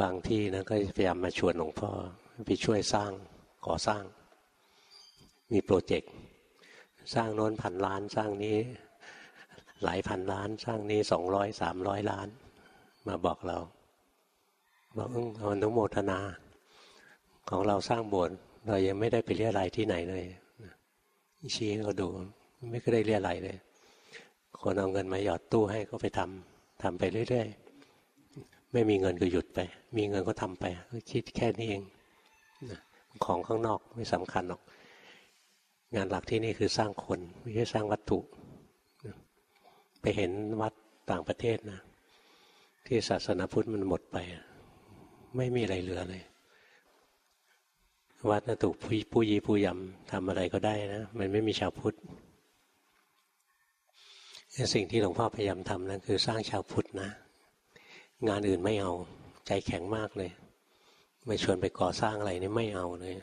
บางที่นะก็พยายามมาชวนหลวงพ่อไปช่วยสร้างก่อสร้าง มีโปรเจกต์สร้างโน้นพันล้านสร้างนี้หลายพันล้าน สร้างนี้สองร้อยสามร้อยล้าน มาบอกเราบอกเอาอนุโมทนา ของเราสร้างโบสถ์เรายังไม่ได้ไปเรียอะไรที่ไหนเลยชี้เขาดูไม่ได้เรียอะไรเลย คนเอาเงินมาหยอดตู้ให้ก็ไปทำทำไปเรื่อยๆ ไม่มีเงินก็หยุดไป มีเงินก็ทำไปคิดแค่นี้เองของข้างนอกไม่สำคัญหรอก งานหลักที่นี่คือสร้างคนไม่ใช่สร้างวัตถุ ไปเห็นวัดต่างประเทศนะ ที่ศาสนาพุทธมันหมดไป ไม่มีอะไรเหลือเลย วัดนะถูกผู้ยีผู้ยำทำอะไรก็ได้นะมันไม่มีชาวพุทธสิ่งที่หลวงพ่อพยายามทำนั้นคือสร้างชาวพุทธนะ งานอื่นไม่เอา ใจแข็งมากเลย ไม่ชวนไปก่อสร้างอะไรนี่ไม่เอาเลย